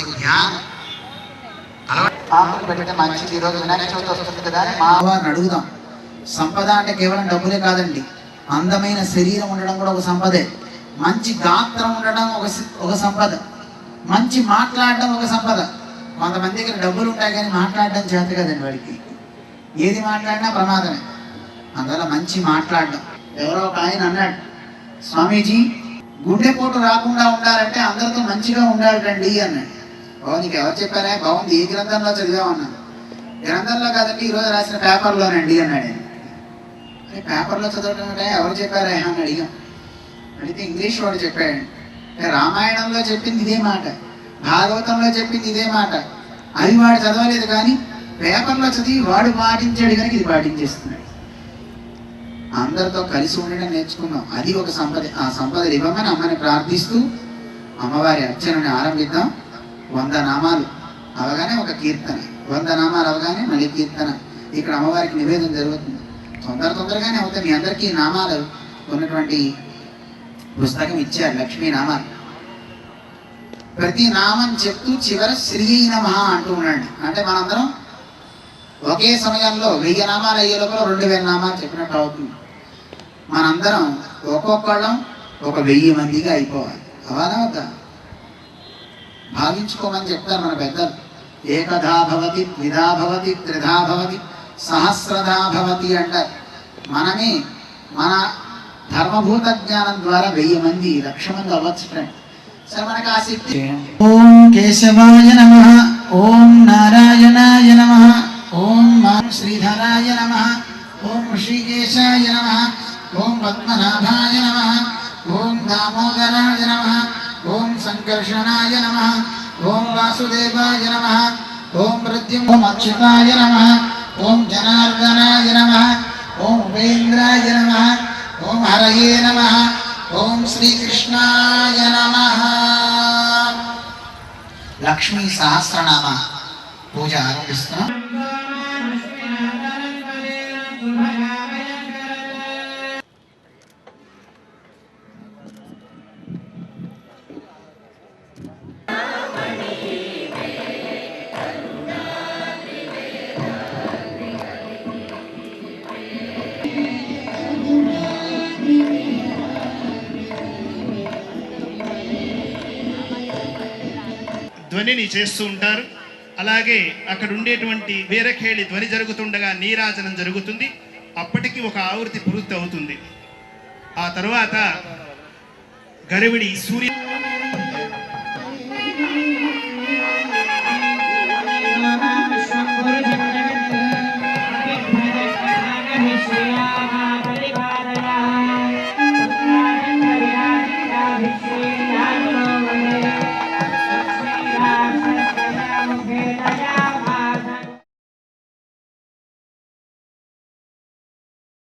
ధ్యానం ఆకులు పెడితే మంచిది. ఈరోజు వినాయక చవితి వస్తుంది కదా అని మా వారిని అడుగుదాం. సంపద అంటే కేవలం డబ్బులే కాదండి. అందమైన శరీరం ఉండడం కూడా ఒక సంపదే. మంచి గాత్రం ఉండడం ఒక ఒక సంపద. మంచి మాట్లాడడం ఒక సంపద. కొంతమంది దగ్గర డబ్బులు ఉంటాయి కానీ మాట్లాడడం చేత కదండి వాడికి. ఏది మాట్లాడినా ప్రమాదమే. అందువల్ల మంచి మాట్లాడడం. ఎవరో ఒక ఆయన అన్నాడు స్వామీజీ గుండెపోటు రాకుండా ఉండాలంటే అందరితో మంచిగా ఉండాలండి అన్నాడు. ఓ నీకు ఎవరు చెప్పారా? బాగుంది. ఏ గ్రంథంలో చదివామన్నాను గ్రంథంలో కాదండి ఈరోజు రాసిన పేపర్లోనండి అన్నాడు ఆయన. అరే పేపర్లో చదవటం అంటే ఎవరు చెప్పారా అని అడిగాం. అడిగితే ఇంగ్లీష్ వాడు చెప్పాడు. రామాయణంలో చెప్పింది ఇదే మాట. భాగవతంలో చెప్పింది ఇదే మాట. అది వాడు చదవలేదు కానీ పేపర్లో చదివి వాడు పాటించాడు కనుక ఇది పాటించేస్తున్నాడు. అందరితో కలిసి ఉండడం నేర్చుకుందాం అది ఒక సంపద ఆ సంపద ఇవ్వమని అమ్మని ప్రార్థిస్తూ అమ్మవారి అర్చనని ఆరంభిద్దాం. వంద నామాలు అవగానే ఒక కీర్తన. వంద నామాలు అవగానే మళ్ళీ కీర్తన. ఇక్కడ అమ్మవారికి నివేదన జరుగుతుంది. తొందర తొందరగానే అవుతాయి. మీ అందరికీ నామాలు ఉన్నటువంటి పుస్తకం ఇచ్చారు. లక్ష్మీ నామాలు. ప్రతి నామం చెప్తూ చివర శ్రీ నమ అంటూ ఉండండి. అంటే మనందరం ఒకే సమయంలో వెయ్యి నామాలు అయ్యే లోపల రెండు వేల నామాలు చెప్పినట్టు అవుతుంది. మనందరం ఒక్కొక్కళ్ళం ఒక వెయ్యి మందిగా అయిపోవాలి. అవనా వద్దా? భావించుకోమని చెప్తారు మన పెద్దలు. ఏకధా భవతి ద్విధా భవతి త్రిధా భవతి సహస్రధా భవతి అంటారు. మనమే మన ధర్మభూత జ్ఞానం ద్వారా వెయ్యి మంది లక్ష మంది అవ్వచ్చు ఫ్రెండ్ సరే మనకు ఆ శక్తి ఓం కేశవాయ నమ ఓం నారాయణాయ నమ ఓం మా- శ్రీధరాయ నమ ఓం ఋషికేశాయ నమ ఓం పద్మనాభాయ నమ ఓం దామోదరాయ నమ ఓం సంకర్షణాయ నమ ఓం వాసుదేవాయ నమ ఓం మృత్యుం ఓం అచ్యుతాయ నమ ఓం జనార్దనాయ నమ ఓం ఉపేంద్రాయ నమ ఓం హరయే నమ ఓం శ్రీకృష్ణాయ నమ లక్ష్మీ ధ్వనిని చేస్తూ ఉంటారు. అలాగే అక్కడ ఉండేటువంటి వీరఖేళి ధ్వని జరుగుతుండగా నీరాజనం జరుగుతుంది. అప్పటికి ఒక ఆవృత్తి పూర్తి అవుతుంది ఆ తర్వాత గరివిడి సూర్య